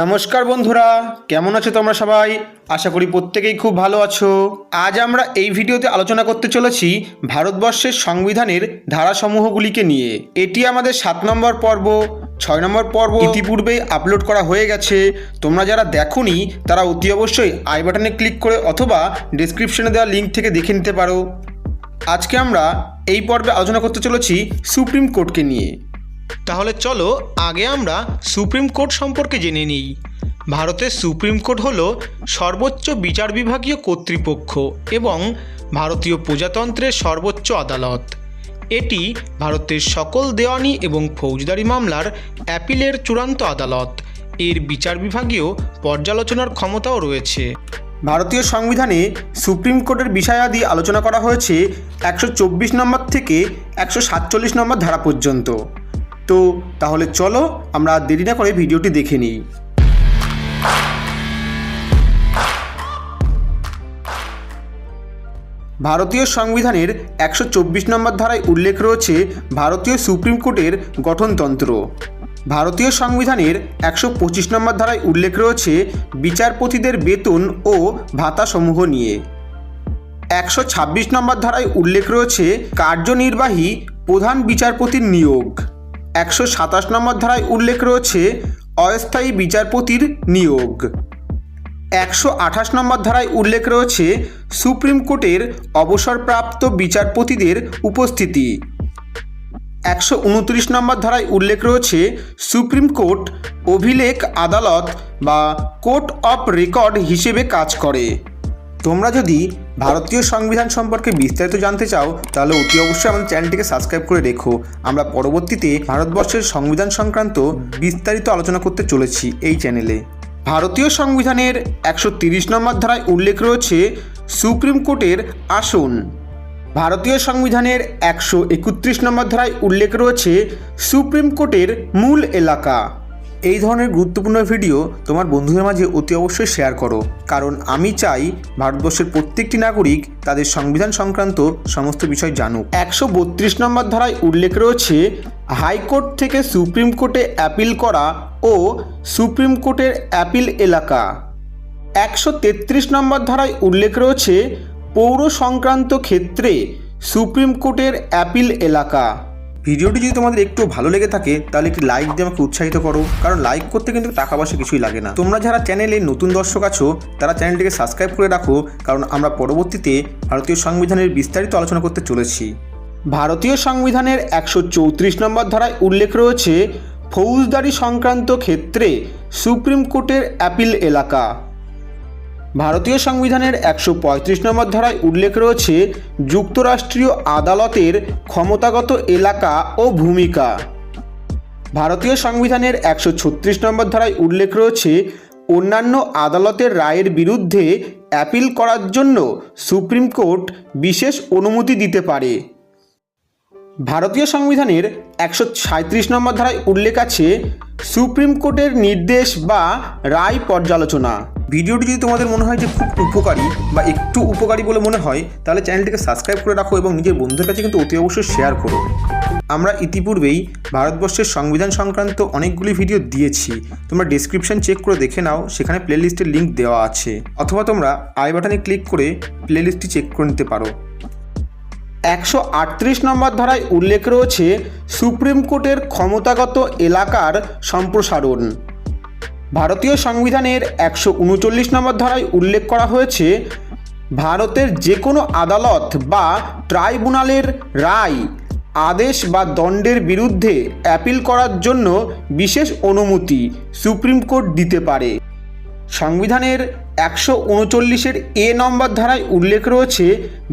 নমস্কার বন্ধুরা, কেমন আছো তোমরা সবাই? আশা করি প্রত্যেকেই খুব ভালো আছো। আজ আমরা এই ভিডিওতে আলোচনা করতে চলেছি ভারতবর্ষের সংবিধানের ধারাসমূহগুলিকে নিয়ে। এটি আমাদের সাত নম্বর পর্ব, ছয় নম্বর পর্ব ইতিপূর্বেই আপলোড করা হয়ে গেছে। তোমরা যারা দেখোনি, তারা অতি অবশ্যই আই বাটনে ক্লিক করে অথবা ডিসক্রিপশনে দেওয়া লিঙ্ক থেকে দেখে নিতে পারো। আজকে আমরা এই পর্বে আলোচনা করতে চলেছি সুপ্রিম কোর্টকে নিয়ে। তাহলে চলো আগে আমরা সুপ্রিম কোর্ট সম্পর্কে জেনে নিই। ভারতের সুপ্রিম কোর্ট হল সর্বোচ্চ বিচার বিভাগীয় কর্তৃপক্ষ এবং ভারতীয় প্রজাতন্ত্রের সর্বোচ্চ আদালত। এটি ভারতের সকল দেওয়ানি এবং ফৌজদারি মামলার অ্যাপিলের চূড়ান্ত আদালত। এর বিচার বিভাগীয় পর্যালোচনার ক্ষমতাও রয়েছে। ভারতীয় সংবিধানে সুপ্রিম কোর্টের বিষয়াদি আলোচনা করা হয়েছে একশো চব্বিশ নম্বর থেকে একশো সাতচল্লিশ নম্বর ধারা পর্যন্ত। তো তাহলে চলো আমরা দেরি না করে ভিডিওটি দেখে নিই। ভারতীয় সংবিধানের একশো চব্বিশ নম্বর ধারায় উল্লেখ রয়েছে ভারতীয় সুপ্রিম কোর্টের গঠনতন্ত্র। ভারতীয় সংবিধানের একশো পঁচিশ নম্বর ধারায় উল্লেখ রয়েছে বিচারপতিদের বেতন ও ভাতাসমূহ নিয়ে। একশো ছাব্বিশ নম্বর ধারায় উল্লেখ রয়েছে কার্যনির্বাহী প্রধান বিচারপতির নিয়োগ। একশো সাতাশ নম্বর ধারায় উল্লেখ রয়েছে অস্থায়ী বিচারপতির নিয়োগ। একশো আঠাশ নম্বর ধারায় উল্লেখ রয়েছে সুপ্রিম কোর্টের অবসরপ্রাপ্ত বিচারপতিদের উপস্থিতি। একশো উনত্রিশ নম্বর ধারায় উল্লেখ রয়েছে সুপ্রিম কোর্ট অভিলেখ আদালত বা কোর্ট অফ রেকর্ড হিসেবে কাজ করে। তোমরা যদি ভারতীয় সংবিধান সম্পর্কে বিস্তারিত জানতে চাও, তাহলে অতি অবশ্যই আমাদের চ্যানেলটিকে সাবস্ক্রাইব করে রেখো। আমরা পরবর্তীতে ভারতবর্ষের সংবিধান সংক্রান্ত বিস্তারিত আলোচনা করতে চলেছি এই চ্যানেলে। ভারতীয় সংবিধানের একশো তিরিশ নম্বর ধারায় উল্লেখ রয়েছে, সুপ্রিম কোর্টের আসন। ভারতীয় সংবিধানের একশো একত্রিশ নম্বর ধারায় উল্লেখ রয়েছে, সুপ্রিম কোর্টের মূল এলাকা। এই ধরনের গুরুত্বপূর্ণ ভিডিও তোমার বন্ধুদের মাঝে অতি অবশ্যই শেয়ার করো। কারণ আমি চাই ভারতবর্ষের প্রত্যেকটি নাগরিক তাদের সংবিধান সংক্রান্ত সমস্ত বিষয় জানুক। একশো বত্রিশ নম্বর ধারায় উল্লেখ রয়েছে, হাইকোর্ট থেকে সুপ্রিম কোর্টে অ্যাপিল করা ও সুপ্রিম কোর্টের অ্যাপিল এলাকা। একশো তেত্রিশ নম্বর ধারায় উল্লেখ রয়েছে, পৌর সংক্রান্ত ক্ষেত্রে সুপ্রিম কোর্টের অ্যাপিল এলাকা। ভিডিওটি যদি তোমাদের একটু ভালো লেগে থাকে, তাহলে একটি লাইক দিয়ে আমাকে উৎসাহিত করো। কারণ লাইক করতে কিন্তু টাকা পয়সা কিছুই লাগে না। তোমরা যারা চ্যানেলে নতুন দর্শক আছো, তারা চ্যানেলটিকে সাবস্ক্রাইব করে রাখো, কারণ আমরা পরবর্তীতে ভারতীয় সংবিধানের বিস্তারিত আলোচনা করতে চলেছি। ভারতীয় সংবিধানের একশো চৌত্রিশ নম্বর ধারায় উল্লেখ রয়েছে, ফৌজদারি সংক্রান্ত ক্ষেত্রে সুপ্রিম কোর্টের অ্যাপিল এলাকা। ভারতীয় সংবিধানের একশো পঁয়ত্রিশ নম্বর ধারায় উল্লেখ রয়েছে, যুক্তরাষ্ট্রীয় আদালতের ক্ষমতাগত এলাকা ও ভূমিকা। ভারতীয় সংবিধানের একশো ছত্রিশ নম্বর ধারায় উল্লেখ রয়েছে, অন্যান্য আদালতের রায়ের বিরুদ্ধে অ্যাপিল করার জন্য সুপ্রিম কোর্ট বিশেষ অনুমতি দিতে পারে। ভারতীয় সংবিধানের একশো সাঁত্রিশ নম্বর ধারায় উল্লেখ আছে, সুপ্রিম কোর্টের নির্দেশ বা রায় পর্যালোচনা। ভিডিওটি যদি তোমাদের মনে হয় যে খুব উপকারী বা একটু উপকারী বলে মনে হয়, তাহলে চ্যানেলটিকে সাবস্ক্রাইব করে রাখো এবং নিজের বন্ধুদের কাছে কিন্তু অতি অবশ্যই শেয়ার করো। আমরা ইতিপূর্বেই ভারতবর্ষের সংবিধান সংক্রান্ত অনেকগুলি ভিডিও দিয়েছি। তোমরা ডিসক্রিপশন চেক করে দেখে নাও, সেখানে প্লেলিস্টের লিঙ্ক দেওয়া আছে। অথবা তোমরা আই বাটনে ক্লিক করে প্লেলিস্টটি চেক করে নিতে পারো। একশো আটত্রিশ নম্বর ধারায় উল্লেখ রয়েছে, সুপ্রিম কোর্টের ক্ষমতাগত এলাকার সম্প্রসারণ। ভারতীয় সংবিধানের একশো উনচল্লিশ নম্বর ধারায় উল্লেখ করা হয়েছে, ভারতের যে কোনো আদালত বা ট্রাইব্যুনালের রায়, আদেশ বা দণ্ডের বিরুদ্ধে অ্যাপিল করার জন্য বিশেষ অনুমতি সুপ্রিম কোর্ট দিতে পারে। সংবিধানের একশো উনচল্লিশের এ নম্বর ধারায় উল্লেখ রয়েছে,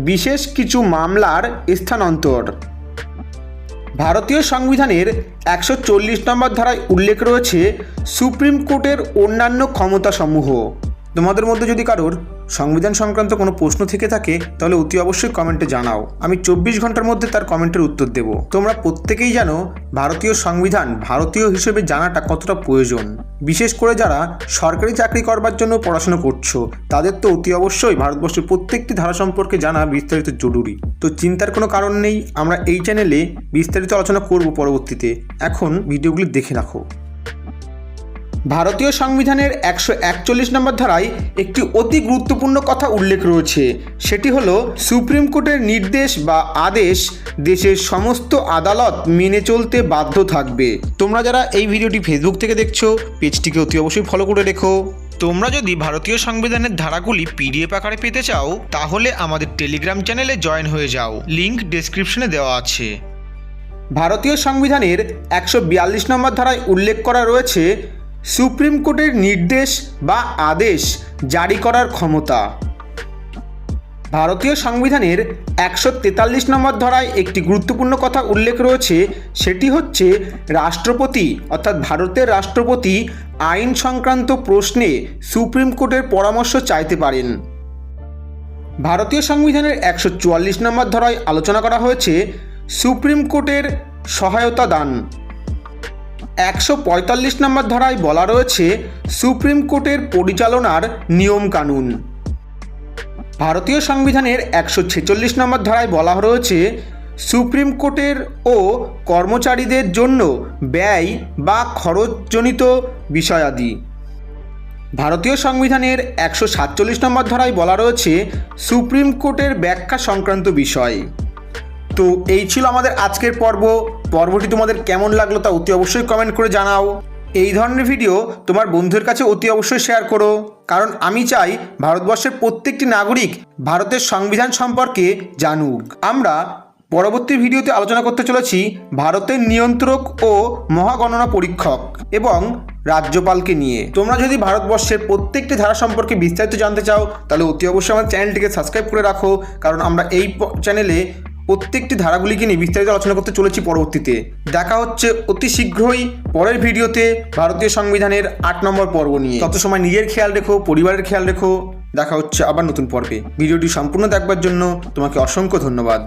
বিশেষ কিছু মামলার স্থানান্তর। ভারতীয় সংবিধানের একশো চল্লিশ নম্বর ধারায় উল্লেখ রয়েছে সুপ্রিম কোর্টের অন্যান্য ক্ষমতাসমূহ। তোমাদের মধ্যে যদি কারোর সংবিধান সংক্রান্ত কোনো প্রশ্ন থেকে থাকে, তাহলে অতি অবশ্যই কমেন্টে জানাও। আমি চব্বিশ ঘণ্টার মধ্যে তার কমেন্টের উত্তর দেব। তোমরা প্রত্যেকেই জানো, ভারতীয় সংবিধান ভারতীয় হিসেবে জানাটা কতটা প্রয়োজন। বিশেষ করে যারা সরকারি চাকরি করবার জন্য পড়াশোনা করছ, তাদের তো অতি অবশ্যই ভারতবর্ষের প্রত্যেকটি ধারা সম্পর্কে জানা বিস্তারিত জরুরি। তো চিন্তার কোনো কারণ নেই, আমরা এই চ্যানেলে বিস্তারিত আলোচনা করব পরবর্তীতে। এখন ভিডিওগুলি দেখে রাখো। ভারতীয় সংবিধানের একশো একচল্লিশ নম্বর ধারায় একটি অতি গুরুত্বপূর্ণ কথা উল্লেখ রয়েছে। সেটি হলো, সুপ্রিম কোর্টের নির্দেশ বা আদেশ দেশের সমস্ত আদালত মেনে চলতে বাধ্য থাকবে। তোমরা যারা এই ভিডিওটি ফেসবুক থেকে দেখছ, পেজটিকে অতি অবশ্যই ফলো করে রেখো। তোমরা যদি ভারতীয় সংবিধানের ধারাগুলি পিডিএফ আকারে পেতে চাও, তাহলে আমাদের টেলিগ্রাম চ্যানেলে জয়েন হয়ে যাও। লিংক ডেসক্রিপশনে দেওয়া আছে। ভারতীয় সংবিধানের একশো বিয়াল্লিশ নম্বর ধারায় উল্লেখ করা রয়েছে সুপ্রিম কোর্টের নির্দেশ বা আদেশ জারি করার ক্ষমতা। ভারতীয় সংবিধানের একশো তেতাল্লিশ নম্বর ধারায় একটি গুরুত্বপূর্ণ কথা উল্লেখ রয়েছে, সেটি হচ্ছে রাষ্ট্রপতি অর্থাৎ ভারতের রাষ্ট্রপতি আইন সংক্রান্ত প্রশ্নে সুপ্রিম কোর্টের পরামর্শ চাইতে পারেন। ভারতীয় সংবিধানের একশো চুয়াল্লিশ নম্বর ধারায় আলোচনা করা হয়েছে, সুপ্রিম কোর্টের সহায়তা দান। একশো পঁয়তাল্লিশ নম্বর ধারায় বলা রয়েছে সুপ্রিম কোর্টের পরিচালনার নিয়মকানুন ভারতীয় সংবিধানের একশো ছেচল্লিশ নম্বর ধারায় বলা রয়েছে সুপ্রিম কোর্টের ও কর্মচারীদের জন্য ব্যয় বা খরচজনিত বিষয়াদি। ভারতীয় সংবিধানের একশো সাতচল্লিশ নম্বর ধারায় বলা রয়েছে সুপ্রিম কোর্টের ব্যাখ্যা সংক্রান্ত বিষয়। তো এই ছিল আমাদের আজকের পর্ব। পর্বটি তোমাদের কেমন লাগল তা অতি অবশ্যই কমেন্ট করে জানাও। এই ধরনের ভিডিও তোমার বন্ধুদের কাছে অতি অবশ্যই শেয়ার করো। কারণ আমি চাই ভারতবর্ষের প্রত্যেকটি নাগরিক ভারতের সংবিধান সম্পর্কে জানুক। আমরা পরবর্তী ভিডিওতে আলোচনা করতে চলেছি ভারতের নিয়ন্ত্রক ও মহাগণনা পরীক্ষক এবং রাজ্যপালকে নিয়ে। তোমরা যদি ভারতবর্ষের প্রত্যেকটি ধারা সম্পর্কে বিস্তারিত জানতে চাও, তাহলে অতি অবশ্যই আমার চ্যানেলটিকে সাবস্ক্রাইব করে রাখো। কারণ আমরা এই চ্যানেলে প্রত্যেকটি ধারাগুলিকে নিয়ে বিস্তারিত আলোচনা করতে চলেছি পরবর্তীতে। দেখা হচ্ছে অতি শীঘ্রই পরের ভিডিওতে ভারতীয় সংবিধানের আট নম্বর পর্ব নিয়ে। তত সময় নিজের খেয়াল রেখো, পরিবারের খেয়াল রেখো। দেখা হচ্ছে আবার নতুন পর্বে। ভিডিওটি সম্পূর্ণ দেখবার জন্য তোমাকে অসংখ্য ধন্যবাদ।